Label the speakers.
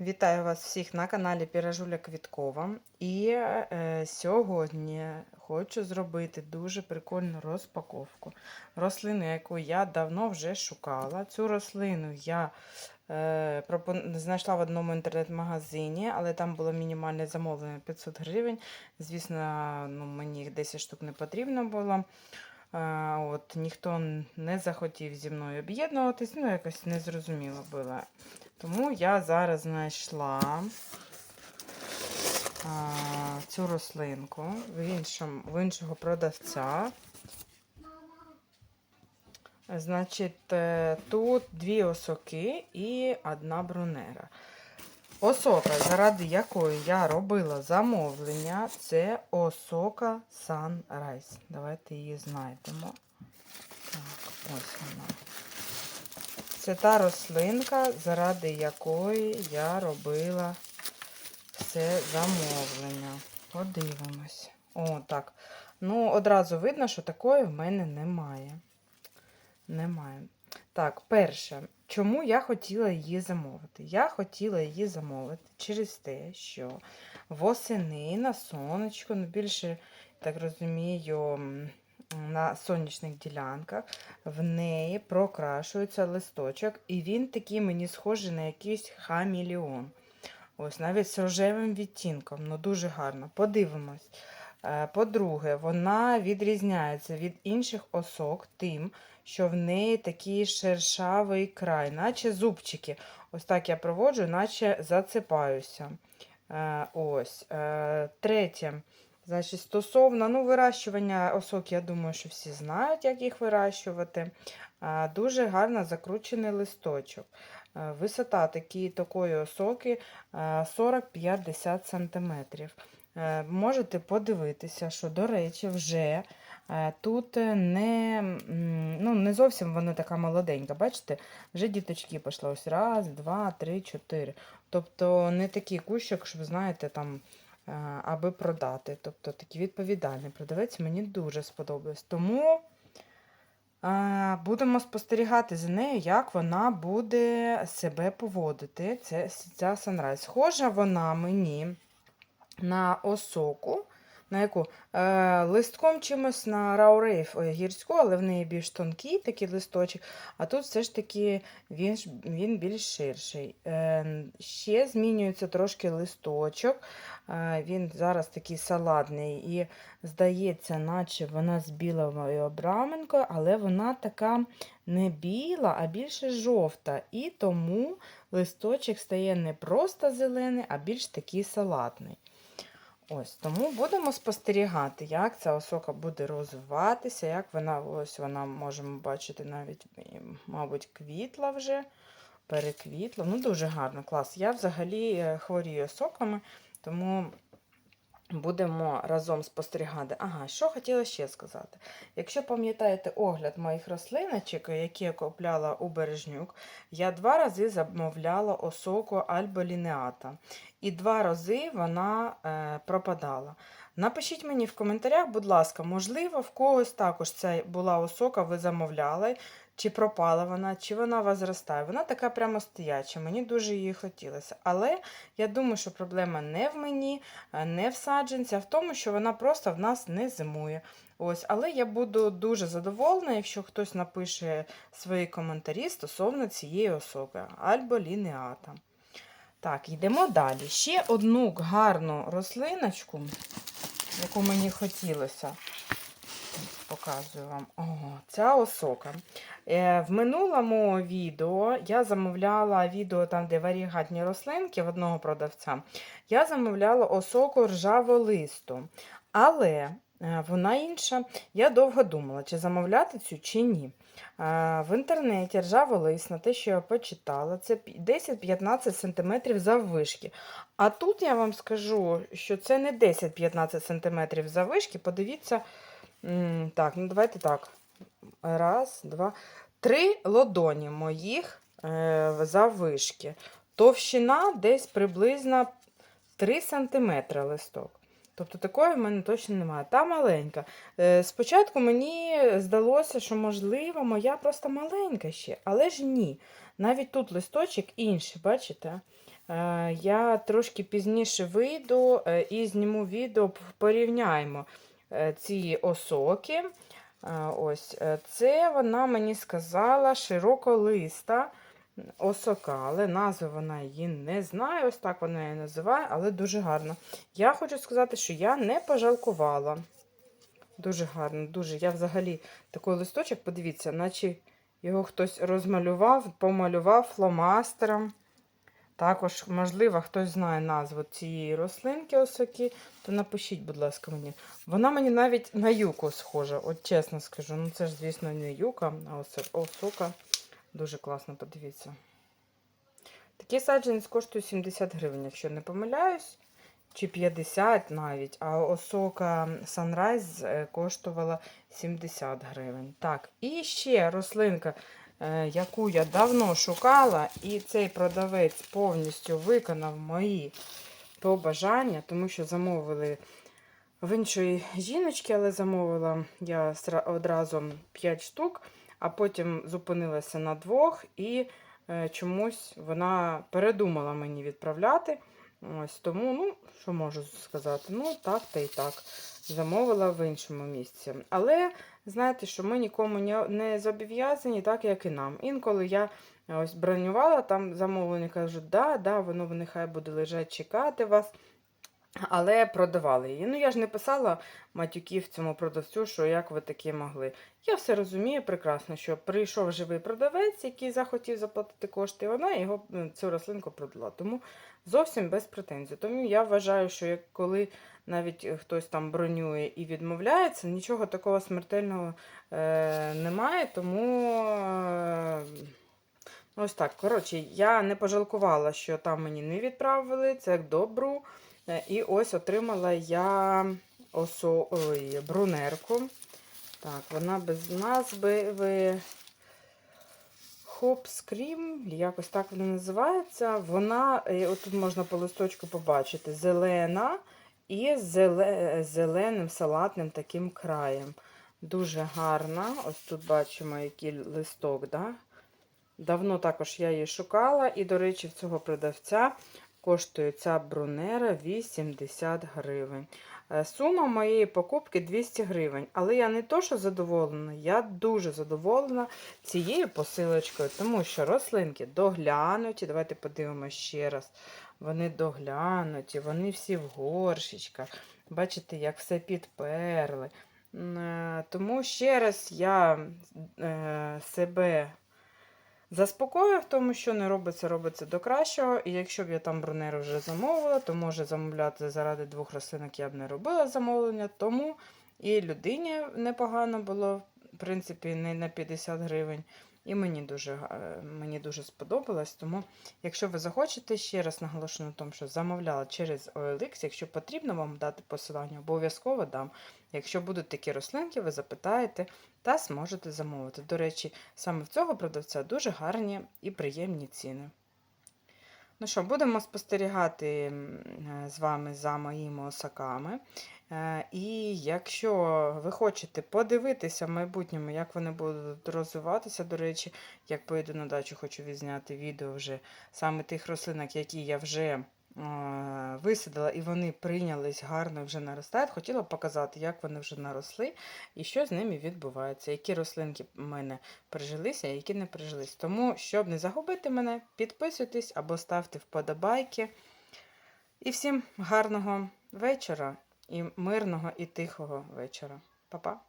Speaker 1: Вітаю вас всіх на каналі Піражуля Квіткова. І е, сьогодні хочу зробити дуже прикольну розпаковку. Рослину, яку я давно вже шукала. Цю рослину я е, пропон... знайшла в одному інтернет-магазині, але там було мінімальне замовлення 500 гривень. Звісно, ну, мені їх 10 штук не потрібно було. От, ніхто не захотів зі мною об'єднуватись, ну якось незрозуміло було. Тому я зараз знайшла а, цю рослинку в, іншому, в іншого продавця. Значить, е, тут дві осоки і одна брунера. Осока, заради якої я робила замовлення, це осока Sunrise. Давайте її знайдемо. Так, ось вона. Це та рослинка, заради якої я робила все замовлення. Подивимось. О, так. Ну, одразу видно, що такої в мене немає. Немає. Так, перше, чому я хотіла її замовити? Я хотіла її замовити через те, що восени на сонечку, ну більше, так розумію, на сонячних ділянках в неї прокрашується листочок, і він такий мені схожий на якийсь хаміліон. Ось навіть з рожевим відтінком, ну дуже гарно. Подивимось. Е, По-друге, вона відрізняється від інших осок тим, що в неї такий шершавий край, наче зубчики. Ось так я проводжу, наче засипаюся. Е, Ось. Е, Третє. Значить, стосовно ну, вирощування осок, я думаю, що всі знають, як їх вирощувати. А, Дуже гарно закручений листочок. Висота такі, такої осоки а, 40-50 см. Е, Можете подивитися, що, до речі, вже е, тут не, ну, не зовсім вона така молоденька. Бачите, вже діточки пішли. Ось раз, два, три, чотири. Тобто не такий кущик, щоб, знаєте, там е, аби продати. Тобто такий відповідальний продавець мені дуже сподобався. Тому е, будемо спостерігати за нею, як вона буде себе поводити. Це ця Sunrise. Схожа вона мені на осоку. На яку? Е, листком чимось на раурейф гірську, але в неї більш тонкий такий листочок, а тут все ж таки він, він більш ширший. Е, ще змінюється трошки листочок. Е, він зараз такий салатний і здається, наче вона з білою обраменкою, але вона така не біла, а більше жовта. І тому листочок стає не просто зелений, а більш такий салатний. Ось, тому будемо спостерігати, як ця осока буде розвиватися, як вона, ось вона можемо бачити, навіть, мабуть, квітла вже, переквітла. Ну, дуже гарно, клас. Я взагалі е, хворію осоками, тому будемо разом спостерігати. Ага, що хотіла ще сказати. Якщо пам'ятаєте огляд моїх рослиночок, які я купляла у Бережнюк, я два рази замовляла осоку альболінеата. І два рази вона е, пропадала. Напишіть мені в коментарях, будь ласка, можливо, в когось також це була осока, ви замовляли, чи пропала вона, чи вона у вас зростає. Вона така прямо стояча, мені дуже її хотілося. Але я думаю, що проблема не в мені, е, не в саджанці, а в тому, що вона просто в нас не зимує. Ось, але я буду дуже задоволена, якщо хтось напише свої коментарі стосовно цієї осоки або лінеата. Так, йдемо далі. Ще одну гарну рослиночку, яку мені хотілося. Показую вам. Ого, ця осока. Е, в минулому відео я замовляла відео там, де варігатні рослинки в одного продавця. Я замовляла осоку ржаволисту. Але е, вона інша. Я довго думала, чи замовляти цю, чи ні. Е, В інтернеті ржаволист, на те, що я почитала, це 10-15 см заввишки. А тут я вам скажу, що це не 10-15 см заввишки. Подивіться, так, ну давайте так. Раз, два, три лодоні моїх е, заввишки. Товщина десь приблизно 3 см листок. Тобто такої в мене точно немає. Та маленька. Е, Спочатку мені здалося, що, можливо, моя просто маленька ще, але ж ні. Навіть тут листочок інший, бачите? Е, Я трошки пізніше вийду і зніму відео, порівняємо ці осоки. Е, Ось е, це вона мені сказала широколиста осока, але назви вона її не знає. Ось так вона її називає, але дуже гарно. Я хочу сказати, що я не пожалкувала. Дуже гарно, дуже. Я взагалі такий листочок, подивіться, наче його хтось розмалював, помалював фломастером. Також, можливо, хтось знає назву цієї рослинки осоки, то напишіть, будь ласка, мені. Вона мені навіть на юку схожа, от чесно скажу. Ну це ж, звісно, не юка, а осока. Дуже класно, подивіться. Такий саджанець коштує 70 гривень, якщо не помиляюсь, чи 50 навіть, а осока Sunrise е, коштувала 70 гривень. Так, і ще рослинка, яку я давно шукала, і цей продавець повністю виконав мої побажання, тому що замовили в іншої жіночки, але замовила я одразу 5 штук, а потім зупинилася на двох і е, чомусь вона передумала мені відправляти. Ось тому, ну, що можу сказати? Ну, так та і так. Замовила в іншому місці. Але знаєте, що ми нікому не- зобов'язані, так як і нам. Інколи я ось бронювала там замовлення, кажуть, да, да, воно нехай буде лежати, чекати вас. Але продавали її. Ну, я ж не писала матюків цьому продавцю, що як ви таке могли. Я все розумію прекрасно, що прийшов живий продавець, який захотів заплатити кошти, і вона його цю рослинку продала. Тому зовсім без претензій. Тому я вважаю, що коли навіть хтось там бронює і відмовляється, нічого такого смертельного е, немає. Тому е, ось так. Коротше, я не пожалкувала, що там мені не відправили. Це добру. Е, І ось отримала я осо... Ой, брунерку. Так, вона без назви. Ви... Хоп Скрім, якось так вона називається. Вона, е, от тут можна по листочку побачити, зелена і зеленим салатним таким краєм. Дуже гарна. Ось тут бачимо, який листок. Да? Давно також я її шукала, і, до речі, в цього продавця коштує ця брунера 80 гривень. Е, Сума моєї покупки 200 гривень. Але я не то, що задоволена, я дуже задоволена цією посилочкою, тому що рослинки доглянуті. Давайте подивимося ще раз. Вони доглянуті, вони всі в горшечках. Бачите, як все підперли. Е, Тому ще раз я е, себе Заспокоюю в тому, що не робиться, робиться до кращого. І якщо б я там бронеру вже замовила, то може замовляти заради двох рослинок я б не робила замовлення. Тому і людині непогано було, в принципі, не на 50 гривень. І мені дуже, мені дуже сподобалось. Тому, якщо ви захочете, ще раз наголошую на тому, що замовляла через OLX, якщо потрібно вам дати посилання, обов'язково дам. Якщо будуть такі рослинки, ви запитаєте та зможете замовити. До речі, саме в цього продавця дуже гарні і приємні ціни. Ну що, будемо спостерігати е, з вами за моїми осаками. Е, І якщо ви хочете подивитися в майбутньому, як вони будуть розвиватися, до речі, як поїду на дачу, хочу відзняти відео вже саме тих рослинок, які я вже е, висадила, і вони прийнялись гарно вже наростають. Хотіла б показати, як вони вже наросли і що з ними відбувається, які рослинки в мене прижилися, а які не прижились. Тому, щоб не загубити мене, підписуйтесь або ставте вподобайки. І всім гарного вечора і мирного і тихого вечора. Па-па!